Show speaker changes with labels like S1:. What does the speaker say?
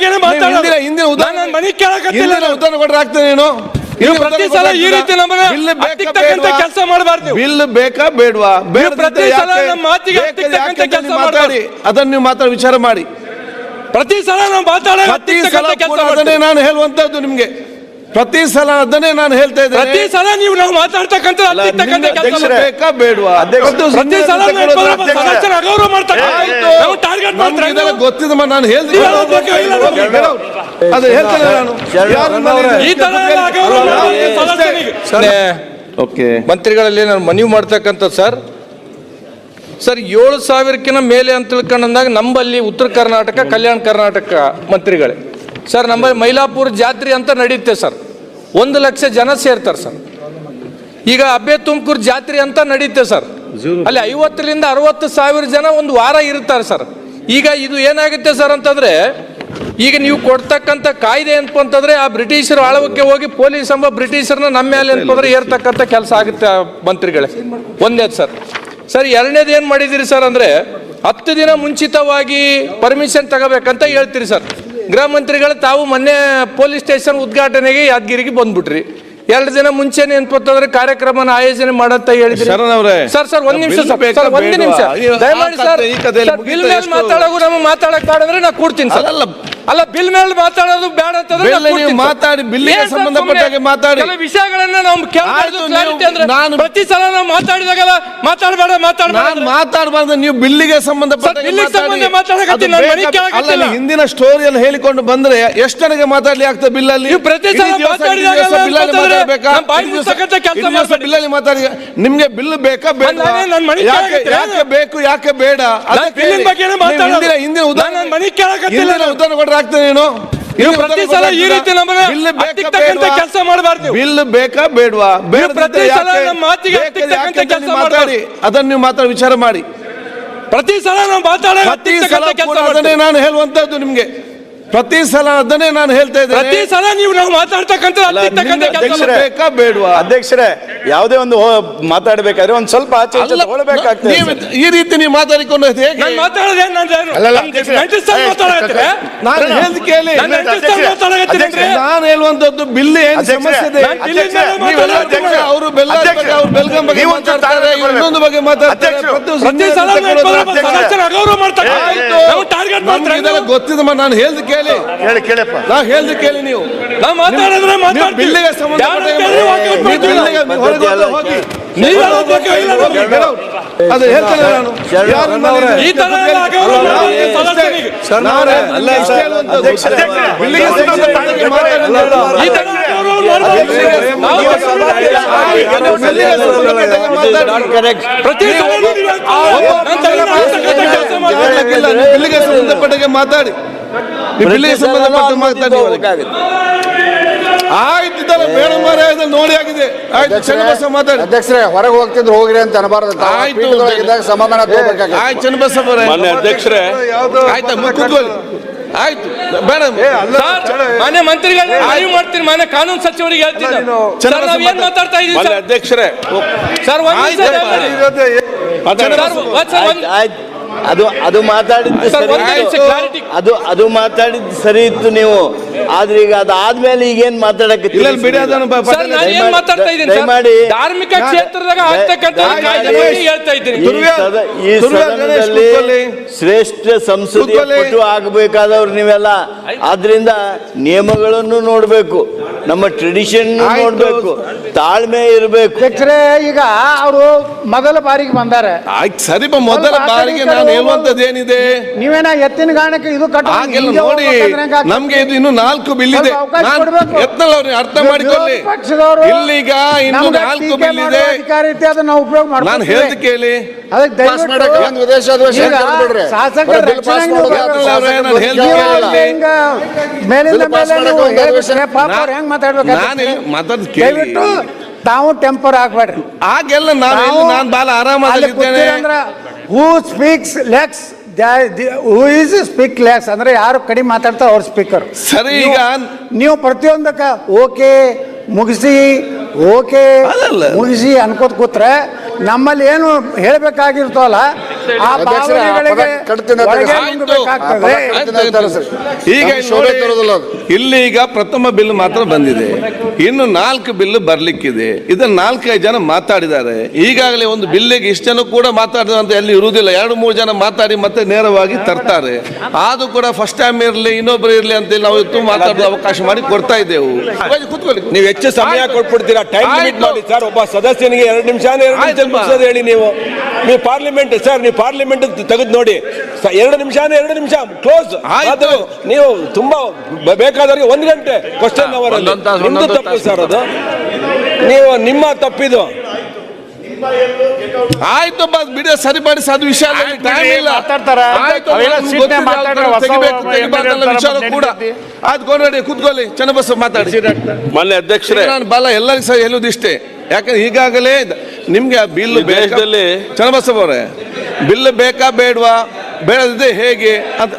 S1: ಬಗ್ಗೆನೇ
S2: ನೀವು
S1: ಮಾತಾಡೋದು.
S2: ಹಿಂದಿನ ಉದಾಹರಣೆ
S1: ಮನೆ ಕೇಳಕತ್ತಿಲ್ಲ ನಾನು.
S2: ಉದಾಹರಣೆ ಕೊಟ್ರೆ ಆಗ್ತದೆ ನೀನು
S1: ನೀವು ಪ್ರತಿ ಸಲ ಈ ರೀತಿ ನಮ್ಮನ್ನ ಹತ್ತಿಕ್ಕತಕ್ಕಂಥ ಕೆಲಸ ಮಾಡಬಾರ್ದು.
S2: ಬಿಲ್ ಬೇಕಾ ಬೇಡ್ವಾ? ಬೇಡ
S1: ಪ್ರತಿ ಸಲ ನಮ್ಮ ಮಾತಿಗೆ ಹತ್ತಿಕ್ಕತಕ್ಕಂಥ ಕೆಲಸ
S2: ಮಾತಾಡಿ. ಅದನ್ನ ನೀವು ಮಾತಾಡಿ ವಿಚಾರ ಮಾಡಿ.
S1: ಪ್ರತಿ ಸಲ ನಾವು ಮಾತಾಡೋ
S2: ಪ್ರತಿ ಸಲ
S1: ಕೆಲಸ.
S2: ನಾನು ಹೇಳುವಂತದ್ದು ನಿಮ್ಗೆ. ಪ್ರತಿ ಸಲ ಅದನ್ನೇ ನಾನು ಹೇಳ್ತಾ
S1: ಪ್ರತಿ ಸಲ ನೀವು ನಾವು ಮಾತಾಡ್ತಕ್ಕಂಥ
S2: ನಿಮ್ಗೆ
S1: ಕೆಲಸ.
S2: ಬೇಕಾ ಬೇಡ್ವಾ?
S1: ಪ್ರತಿ ಸಲ. ಸದಸ್ಯರ ಅಗೌರವ ಮಾಡ್ತಕ್ಕಂಥ ನಾವು ಟಾರ್ಗೆಟ್ ಮಾಡ್ತಾರೆ
S2: ಇದೆಲ್ಲ ಗೊತ್ತಿದ್ದಮ್ಮ ನಾನು ಹೇಳ್ತೀನಿ. ಅದು ಹೇಳ್ತೇನೆ ನಾನು.
S1: ಈ ತರ ಎಲ್ಲ ಅಗೌರವ ಮಾಡಿ.
S2: ಓಕೆ.
S3: ಮಂತ್ರಿಗಳಲ್ಲಿ ನಾನು ಮನವಿ ಮಾಡ್ತಕ್ಕಂಥ ಸರ್ ಸರ್ ಏಳು ಸಾವಿರಕ್ಕಿಂತ ಮೇಲೆ ಅಂತ ತಿಳ್ಕೊಂಡಂದಾಗ ನಂಬಲ್ಲಿ ಉತ್ತರ ಕರ್ನಾಟಕ ಕಲ್ಯಾಣ ಕರ್ನಾಟಕ ಮಂತ್ರಿಗಳೇ. ಸರ್ ನಮ್ಮ ಮೈಲಾಪುರ ಜಾತ್ರೆ ಅಂತ ನಡೆಯುತ್ತೆ ಸರ್. ಒಂದು ಲಕ್ಷ ಜನ ಸೇರ್ತಾರೆ ಸರ್. ಈಗ ಅಬ್ಬೆ ತುಮಕೂರು ಜಾತ್ರೆ ಅಂತ ನಡೆಯುತ್ತೆ ಸರ್. ಅಲ್ಲಿ ಐವತ್ತರಿಂದ ಅರವತ್ತು ಸಾವಿರ ಜನ ಒಂದು ವಾರ ಇರ್ತಾರೆ ಸರ್. ಈಗ ಇದು ಏನಾಗುತ್ತೆ ಸರ್ ಅಂತಂದ್ರೆ ಈಗ ನೀವು ಕೊಡ್ತಕ್ಕಂಥ ಕಾಯ್ದೆ ಏನಪ್ಪ ಅಂತಂದ್ರೆ ಆ ಬ್ರಿಟಿಷರ ಆಳವಕ್ಕೆ ಹೋಗಿ ಪೊಲೀಸ್ ಎಂಬ ಬ್ರಿಟಿಷರ್ನ ನಮ್ಮ ಮೇಲೆ ಅಂತಂದ್ರೆ ಏರ್ತಕ್ಕಂಥ ಕೆಲಸ ಆಗುತ್ತೆ ಆ ಮಂತ್ರಿಗಳೇ. ಒಂದೇದು ಸರ್. ಸರ್ ಎರಡನೇದು ಏನು ಮಾಡಿದಿರಿ ಸರ್ ಅಂದರೆ ಹತ್ತು ದಿನ ಮುಂಚಿತವಾಗಿ ಪರ್ಮಿಷನ್ ತಗೋಬೇಕಂತ ಹೇಳ್ತೀರಿ ಸರ್. ಗೃಹ ಮಂತ್ರಿಗಳು ತಾವು ಮೊನ್ನೆ ಪೊಲೀಸ್ ಸ್ಟೇಷನ್ ಉದ್ಘಾಟನೆಗೆ ಯಾದಗಿರಿಗೆ ಬಂದ್ಬಿಟ್ರಿ ಎರಡು ದಿನ ಮುಂಚೆ ಅಂತಂದ್ರೆ ಕಾರ್ಯಕ್ರಮನ ಆಯೋಜನೆ ಮಾಡಂತ ಹೇಳಿದ್ರಿ ಸರ್ ಸರ್ ಒಂದ್ ನಿಮಿಷ ಸರ್ ಒಂದ್ ನಿಮಿಷ ದಯಮಾಡಿ ಸರ್? ಮಾತಾಡೋದು ನಮ್ಮ ಮಾತಾಡಕ್ ಬೇಡಂದ್ರೆ ನಾ ಕೂಡ್ತೀನಿ ಸರ್. ಅಲ್ಲ ಬಿಲ್ ಮೇಲೆ ಮಾತಾಡೋದು ಬೇಡ ಅಂತಂದ್ರೆ
S2: ಮಾತಾಡಿ, ಬಿಲ್ಲಿಗೆ ಸಂಬಂಧಪಟ್ಟ ಹಾಗೆ ಮಾತಾಡಿ.
S3: ಕೆಲವು ವಿಷಯಗಳನ್ನ ನಾವು ಕೇಳಬಾರ್ದು
S2: ನಾನು-
S3: ಪ್ರತಿ ಸಲ ನಾವು ಮಾತಾಡಿದಾಗಲ್ಲ ಮಾತಾಡಬೇಡ ಮಾತಾಡ
S2: ನಾನು ಮಾತಾಡಬಾರ್ದು ನೀವು ಬಿಲ್ಲಿಗೆ ಸಂಬಂಧಪಟ್ಟ
S3: ಬಿಲ್ಲಿಗೆ ಸಂಬಂಧ ಮಾತಾಡಕತ್ತೀನಿ, ನಾನು ಮನೆಗೆ ಕೇಳಕತ್ತಿಲ್ಲ.
S2: ಅಲ್ಲ ಹಿಂದಿನ ಸ್ಟೋರಿಯಲ್ಲಿ ಹೇಳಿಕೊಂಡು ಬಂದ್ರೆ ಎಷ್ಟು ನನಗೆ ಮಾತಾಡ್ಲಿ ಆಗ್ತದೆ ಬಿಲ್ ಅಲ್ಲಿ
S3: ನೀವು ಪ್ರತಿ ಸಲ
S2: ಇಡೀ ದಿವಸ-
S3: ಮಾತಾಡಿದಾಗ
S2: ಇಡೀ ದಿವಸ ಬಿಲ್ ಅಲ್ಲಿ
S3: ನಮ್ಮ ಬಾಯಿ ಮುಚ್ಚತಕ್ಕಂಥ ಕೆಲಸ ಮಾಡ್ಬೇಡಿ.
S2: ಬಿಲ್ ಅಲ್ಲಿ ಮಾತಾಡಿ ನಿಮ್ಗೆ ಬಿಲ್ ಬೇಕಾ ಬೇಡ
S1: ನಾನೇ ಮನೆಗೆ
S2: ಯಾಕೆ ಬೇಕು ಯಾಕೆ ಬೇಡ ಅದಕ್ಕೆ
S1: ಬಿಲ್ಲಿನ
S2: ಹೇಳಿ.
S1: ಬಗ್ಗೆನೇ
S2: ನೀವು
S1: ಮಾತಾಡೋದು.
S2: ಹಿಂದಿನ ಉದಾಹರಣೆ
S1: ನನ್ನ ಕೇಳಕತ್ತಿಲ್ಲ
S2: ಉದಾಹರಣೆ ಆಗ್ತದೆ ನೀನು?
S1: ನೀವು ಪ್ರತಿ ಸಲ ಈ ರೀತಿ ನಮ್ಮನ್ನ
S2: ಬೇಡ್ವಾ?
S1: ಕೆಲಸ ಮಾಡಬಾರ್ದು.
S2: ಬಿಲ್ ಬೇಕಾ ಬೇಡ್ವಾ? ಬೇಡ
S1: ಪ್ರತಿ ಸಲ ನಮ್ಮ ಮಾತಿಗೆ ಹತ್ತಿಕ್ಕತಕ್ಕಂಥ ಕೆಲಸ
S2: ಮಾತಾಡಿ. ಅದನ್ನ ನೀವು ಮಾತಾಡ ವಿಚಾರ ಮಾಡಿ.
S1: ಪ್ರತಿ ಸಲ ನಾವು ಮಾತಾಡೋ
S2: ಪ್ರತಿ ಸಲ ನಾನು ಹೇಳುವಂತದ್ದು ನಿಮ್ಗೆ. ಪ್ರತಿ ಸಲ ಅದನ್ನೇ ನಾನು ಹೇಳ್ತಾ
S1: ಪ್ರತಿ
S2: ಇದ್ದೇನೆ
S1: ಸಲ ನೀವು ನಾವು ಮಾತಾಡ್ತಕ್ಕಂಥ ಕೆಲಸ ಮಾಡ್ತೀವಿ.
S2: ಬೇಕಾ ಬೇಡ್ವಾ
S4: ಅಧ್ಯಕ್ಷರೇ ಯಾವುದೇ ಒಂದು ಹೋ- ಮಾತಾಡ್ಬೇಕಾದ್ರೆ ಒಂದ್ ಸ್ವಲ್ಪ ಆಚೆ ಈಚೆ
S2: ಅಲ್ಲ,
S4: ತಗೊಳ್ಬೇಕಾಗ್ತದೆ
S2: ನೀವು ಈ ರೀತಿ ನೀವು ಮಾತಾಡಿಕೊಂಡು ಹೇಗೆ
S1: ನಾನು ಮಾತಾಡೋದೇ ನಾನು?
S4: ಅಲ್ಲಲ್ಲ, ಅಧ್ಯಕ್ಷರೇ.
S2: ಹೇಳ್ದು ಕೇಳಿ
S4: ಅಧ್ಯಕ್ಷರೇ,
S2: ನಾನು ಹೇಳುವಂತದ್ದು ಬಿಲ್ ಏನ್
S4: ಅಧ್ಯಕ್ಷರೇ,
S2: ಸಮಸ್ಯೆ ಇದೆ
S1: ನಾನು ಬಿಲ್ಲಿನ ಮೇಲೆ
S2: ನೀವೆಲ್ಲ
S1: ಮಾತಾಡಕತ್ತೀನಿ.
S2: ಅವರು ಬೆಲ್ಲ
S4: ಅಧ್ಯಕ್ಷರೇ,
S2: ಅವ್ರು ಬೆಲ್ಗಂ ಬಗ್ಗೆ
S4: ನೀವು ಒಂಚೂರು
S2: ಮಾತಾಡ್ತಾರೆ
S4: ತಾಳ್ಮೆ
S2: ಇನ್ನೊಂದು ಬಗ್ಗೆ ಮಾತಾಡ್ತಾರೆ
S4: ಅಧ್ಯಕ್ಷರು,
S2: ಪ್ರತಿ
S1: ಪ್ರತಿ ಸಲ ನಾನು
S2: ಅಧ್ಯಕ್ಷರೇ.
S1: ಸದಸ್ಯರ ಅಗೌರವ ಮಾಡ್ತಾರೆ
S2: ಆಯ್ತು.
S1: ನಾವು ಟಾರ್ಗೆಟ್
S2: ನಮ್ಗೆ
S1: ಮಾಡ್ತಾರೆ
S2: ಇದೆಲ್ಲ ಗೊತ್ತಿದಮ್ಮ ನಾನು ಹೇಳ್ದು ಕೇಳಿ
S4: ಹೇಳಿ ಕೇಳಪ್ಪ
S2: ನಾ ಹೇಳ್ದು ಕೇಳಿ ನೀವು
S1: ನಾವು ಮಾತಾಡಿದ್ರೆ ಮಾತಾಡ್ತೀವಿ
S2: ಬಿಲ್ಲಿಗೆ ಸಂಬಂಧ
S1: ಯಾರು ಬೇರೆ ವಾಕ್ಯ
S2: ನೀವು
S1: ಮಾಡ್ತೀವಿ.
S2: ಬಿಲ್ಲಿಗೆ ಹೊರಗೆ ಹೋಗಿ, ಹೋಗಿ
S1: ನೀವು ಹೇಳೋದು ಬೇಕಾ ಇಲ್ಲ ನಮ್ಗೆ?
S2: Get out. ಅದು ಹೇಳ್ತೇನೆ ನಾನು ಯಾರು ನನ್ನ
S1: ಈ ತರ ಎಲ್ಲ ಸದಸ್ಯನಿಗೆ
S2: ನಾವೇ
S4: ಅಲ್ಲ ಸರ್,
S2: ಹೇಳುವಂಥದ್ದು.
S4: ಅಧ್ಯಕ್ಷರೇ,
S2: ಬಿಲ್ಲಿಗೆ ಸಂಬಂಧಪಟ್ಟ ಹಾಗೆ ಮಾತಾಡೋದು.
S1: ಈ ತರ. ನಾವು
S2: ಬಿಲ್ಲಿಗೆ ಸಂಬಂಧಪಟ್ಟಾಗೆ ಮಾತಾಡಿ. ಬಿಲ್ಲಿಗೆ ಸಂಬಂಧಪಟ್ಟ ಮಾತಾಡಿ. ಆಯ್ತು ಮೇಡಮ್ ನೋಡಿ ಆಗಿದೆ. ಆಯ್ತು ಚನ್ನಬಸ ಮಾತಾಡಿ.
S5: ಅಧ್ಯಕ್ಷರೇ ಹೊರಗೆ ಹೋಗ್ತಿದ್ರು ಹೋಗ್ರಿ ಅಂತ ಅನಬಾರ್ದು.
S2: ಆಯ್ತು.
S5: ಸಮಾಧಾನ
S2: ಆಯ್ತು ಚನ್ನಬಸ ಅವರೇ
S4: ಮಾನ್ಯ ಅಧ್ಯಕ್ಷರೇ
S2: ಆಯ್ತಾ ಆಯ್ತು. ಬೇಡ.
S1: ಮಂತ್ರಿಗಳು ಮಾನ್ಯ ಮಂತ್ರಿಗಳು ಮನವಿ ಮಾಡ್ತೀನಿ ಮಾನ್ಯ ಕಾನೂನು ಸಚಿವರಿಗೆ ಹೇಳ್ತೀನಿ. ಸರ್ ನಾವ್ ಏನ್ ಮಾತಾಡ್ತಾ ಇದೀವಿ
S4: ಅಧ್ಯಕ್ಷರೇ.
S1: ಸರ್ ಒಂದ್. ಸರ್,
S6: ಅದು ಅದು ಮಾತಾಡಿದ್ದು
S1: ಸರಿ.
S6: ಅದು ಅದು ಮಾತಾಡಿದ್ದು ಸರಿ ಇತ್ತು ನೀವು. ಆದ್ರೆ ಈಗ ಅದಾದ್ಮೇಲೆ ಈಗೇನ್ ಮಾತಾಡಕ್ಕೆ ದಯಮಾಡಿ-
S1: ಮಾತಾಡ್ತಾ ಇದ್ದೀನಿ ಸರ್? ಧಾರ್ಮಿಕ ಕ್ಷೇತ್ರದಾಗ ಹೇಳ್ತಾ ಇದ್ದೀನಿ.
S6: ಶ್ರೇಷ್ಠ
S2: ಸಂಸ್ಕೃತಿ.
S6: ಪಟು ಆಗಬೇಕಾದವ್ರು ನೀವೆಲ್ಲ. ಆದ್ರಿಂದ ನಿಯಮಗಳನ್ನು ನೋಡ್ಬೇಕು. ನಮ್ಮ ಟ್ರೆಡಿಷನ್. ನೋಡ್ಬೇಕು. ತಾಳ್ಮೆ ಇರಬೇಕು.
S5: ಈಗ ಅವರು ಮೊದಲ ಬಾರಿಗೆ ಬಂದಾರೆ.
S2: ಸರಿ ಮೊದಲ ಬಾರಿಗೆ ನಾನು. ಹೇಳುವಂತದ್ದು ಏನಿದೆ
S5: ನೀವೇನ ಎತ್ತಿನ ಗಾಣಕ್ಕೆ ಇದು ಕಟ್ಟ
S2: ಹಾಗೆಲ್ಲ ನೋಡಿ ನಮ್ಗೆ ಇದು ಇನ್ನು ನಾಲ್ಕು ಬಿಲ್ ಇದೆ
S5: ಎತ್ತಲ್ಲ
S2: ನಾನು ಅವ್ರಿಗೆ ಅರ್ಥ ಮಾಡಿಕೊಳ್ಳಿ.
S5: ಪಕ್ಷದವರು
S2: ಇಲ್ಲಿಗ ಇನ್ನು ನಾಲ್ಕು ಬಿಲ್ ಇದೆ
S5: ಅಧಿಕಾರ ಐತಿ ಅದನ್ನ ನಾವು ಉಪಯೋಗ
S2: ನಾನು
S5: ಮಾಡ್ಕೊತೀವಿ.
S2: ಹೇಳ್ದು ಕೇಳಿ. ಅವ್ರು ನಾನು
S5: ಅವ್ರು ಮಾತಾಡ್ಬೇಕು? ತಾವು ಟೆಂಪರ್ ಹಾಕ್ಬೇಡ್ರಿ
S2: ಆಗೆಲ್ಲ ನಾನು
S5: ನಾವು
S2: ನಾನು ಬಾಲ
S5: ಅಲ್ಲಿ
S2: ಇದ್ದೇನೆ.
S5: ಕೂತಿರಂದ್ರ who speaks less who is speak less ಅಂದ್ರೆ ಯಾರು ಕಡಿಮೆ ಮಾತಾಡ್ತಾರೆ ಅವ್ರ ಸ್ಪೀಕರ್
S2: ಸರಿ ಈಗ
S5: ನೀವು ಪ್ರತಿಯೊಂದಕ್ಕ ಓಕೆ ಮುಗಿಸಿ ಓಕೆ
S2: ಅಲ್ಲಲ್ಲ.
S5: ಮುಗಿಸಿ ಅನ್ಕೋತ ಕೂತ್ರೆ ನಮ್ಮಲ್ಲಿ ಏನು ಹೇಳ್ಬೇಕಾಗಿರ್ತವಲ್ಲ ಆ
S7: ಅಧ್ಯಕ್ಷರೇ, ಆ
S5: ಭಾವನೆಗಳಿಗೆ
S2: ಈಗ
S7: ಶೋಭೆ ತರೋದಿಲ್ಲ
S2: ಇಲ್ಲಿ ಈಗ ಪ್ರಥಮ ಬಿಲ್ ಮಾತ್ರ ಬಂದಿದೆ. ಇನ್ನು ನಾಲ್ಕು ಬಿಲ್ ಬರ್ಲಿಕ್ಕಿದೆ. ಇದನ್ನ ನಾಲ್ಕೈದು ಜನ ಮಾತಾಡಿದ್ದಾರೆ. ಈಗಾಗಲೇ ಒಂದು ಬಿಲ್ಲಿಗೆ ಇಷ್ಟು ಜನ ಕೂಡ ಮಾತಾಡಿದ ಅಂತ ಎಲ್ಲಿ ಇರುವುದಿಲ್ಲ. ಎರಡು ಮೂರು ಜನ ಮಾತಾಡಿ ಮತ್ತೆ ನೇರವಾಗಿ ತರ್ತಾರೆ. ಆದ್ರೂ ಕೂಡ ಫಸ್ಟ್ ಟೈಮ್ ಇರಲಿ ಇನ್ನೊಬ್ರು ಇರಲಿ ಅಂತೇಳಿ ನಾವು ಇವತ್ತು ಮಾತಾಡೋ ಅವಕಾಶ ಮಾಡಿ ಕೊಡ್ತಾ ಇದ್ದೇವೆ. ಕೂತ್ಕೊಳ್ಳಿ.
S8: ನೀವು ಹೆಚ್ಚು ಸಮಯ ಕೊಟ್ಬಿಡ್ತೀರಾ? ಟೈಮ್ ಲಿಮಿಟ್
S2: ನೋಡಿ
S8: ಮಾಡಿ ಸರ್. ಒಬ್ಬ ಸದಸ್ಯನಿಗೆ ಎರಡು ನಿಮಿಷ ಎರಡು ನಿಮಿಷ ಹೇಳಿ ನೀವು. ನೀವು ಪಾರ್ಲಿಮೆಂಟ್ ಸರ್ ನೀವು ಪಾರ್ಲಿಮೆಂಟ್ ತೆಗೆದು ನೋಡಿ. ಎರಡು ನಿಮಿಷ ಎರಡು ನಿಮಿಷ. ಕ್ಲೋಸ್
S2: ಆಯ್ತು.
S8: ನೀವು ತುಂಬಾ ಬೇಕಾದವರಿಗೆ ಒಂದು ಗಂಟೆ ಕ್ವಶನ್ ಅವರ್ ನಿಮ್ದು ತಪ್ಪು. ಸರ್ ಅದು. ನೀವು ನಿಮ್ಮ ತಪ್ಪಿದು.
S2: ಆಯ್ತು ಬಾ ಬಿಡಿ ಸರಿಪಡಿಸಿ ಅದು ವಿಷಯ
S5: ಬಿಡಿ,
S2: ಇಲ್ಲ. ಕೂಡ. ಆಯ್ತು ಕೊಂಡ್ರೆ ಕೂತ್ಕೊಳ್ಳಿ. ಚನ್ನಬಸ ಮಾತಾಡಿ.
S9: ಮಾನ್ಯ ಅಧ್ಯಕ್ಷರೇ
S2: ನಾನು ಬಲ ಎಲ್ಲರಿಗೂ ಸಹ ಹೇಳುದಿಷ್ಟೇ ಯಾಕಂದ್ರೆ ಈಗಾಗಲೇ ನಿಮ್ಗೆ ಆ ಬಿಲ್
S9: ದೇಶದಲ್ಲಿ-
S2: ಚನ್ನಬಸವ ಅವರೇ ಬಿಲ್ ಬೇಕಾ ಬೇಡವಾ? ಬೇಡದಿದೆ ಹೇಗೆ ಅಂತ